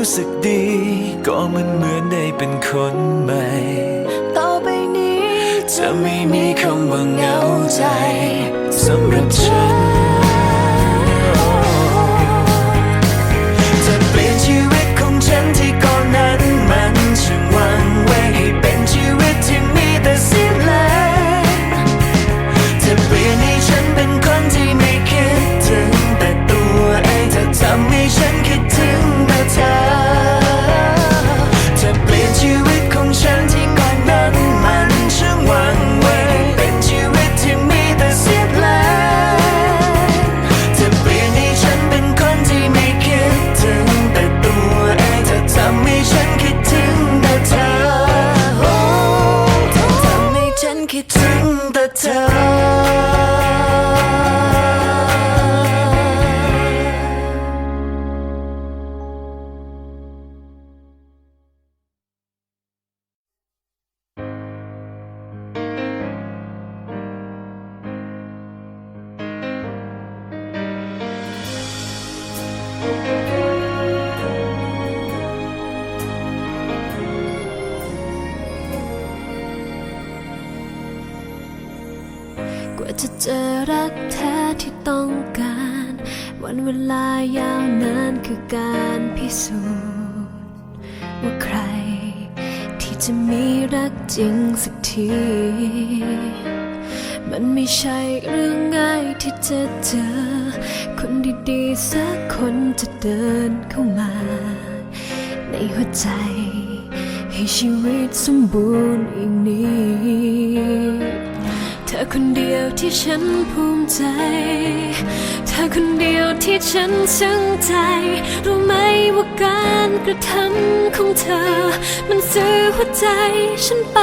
รู้สึกดี ก็มันเหมือนได้เป็นคนใหม่ ต่อไปนี้ จะไม่มีคำว่าเหงาใจสำหรับฉันจะเปลี่ยนชีวิตของฉันที่ก่อนนั้นมันช่างวังเวงให้เป็นชีวิตที่มีแต่สียงแรงจะเปลี่ยนให้ฉันเป็นคนที่ไม่คิดถึงแต่ตัวเองจะทำให้ฉันคิดถึง ต้องการ วันเวลายาวนานคือการพิสูจน์ว่าใคร ที่จะมีรักจริงสักที มันไม่ใช่เรื่องง่ายที่จะเจอ คนดีๆสักคนจะเดินเข้ามา ในหัวใจให้ชีวิตสมบูรณ์อย่างนี้ อคนเดียวที่ฉันภูมิใจ เธอคนเดียวที่ฉันซึ้งใจ รู้ไหมว่าการกระทำของเธอ มันซื้อหัวใจฉันไป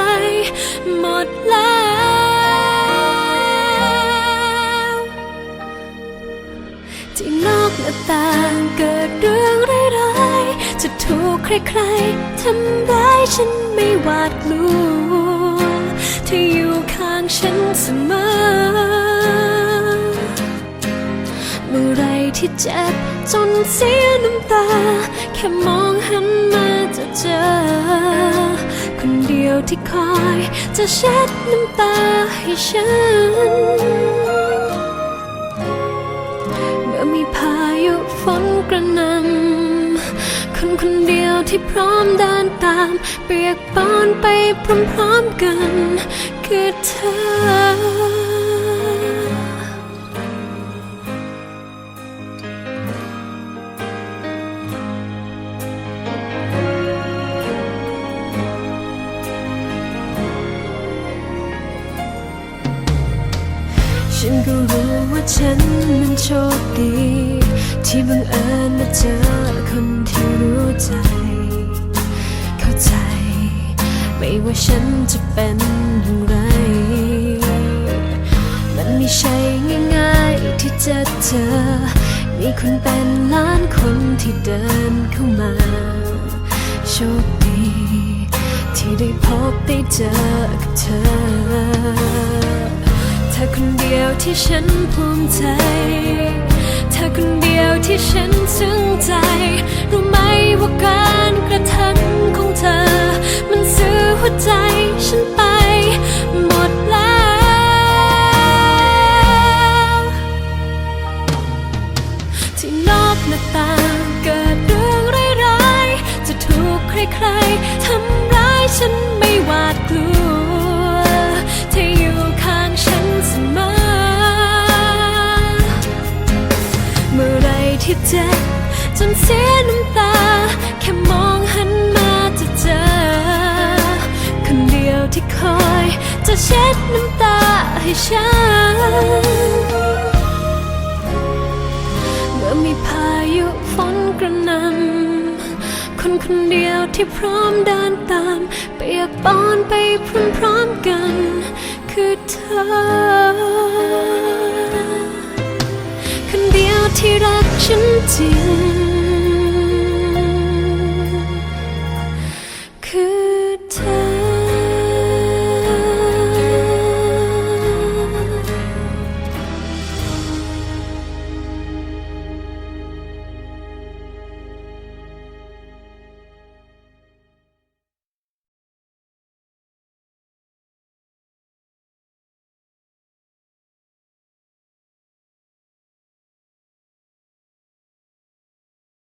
หมดแล้วที่นอกหน้าต่างเกิดเรื่องร้ายๆจะถูกใครๆทำร้ายฉันไม่หวาดกลัว ที่อยู่ข้างฉันเสมอ เมื่อไรที่เจ็บจนเสียน้ำตา แค่มองหันมาจะเจอ คนเดียวที่คอยจะเช็ดน้ำตาให้ฉัน ที่พร้อมเดินตาม เปียกปอนไปพร้อมๆกัน คือเธอฉันก็รู้ว่าฉันมันโชคดี ที่บังเอิญมาเจอ ฉันจะเป็นอย่างไร มันไม่ใช่ง่ายๆที่จะเจอ มีคนเป็นล้านคนที่เดินเข้ามา โชคดี ที่ได้พบได้เจอกับเธอ เธอคนเดียวที่ฉันภูมิใจ เธอคนเดียวที่ฉันซึ้งใจ เสียน้ำตา แค่มองหันมาจะเจอ คนเดียวที่คอย จะเช็ดน้ำตาให้ฉันเมื่อมีพายุฝนกระหน่ำคนคนเดียวที่พร้อมเดินตาม เปียกปอนไปพร้อมๆกัน คือเธอ คนเดียวที่รักฉันจริง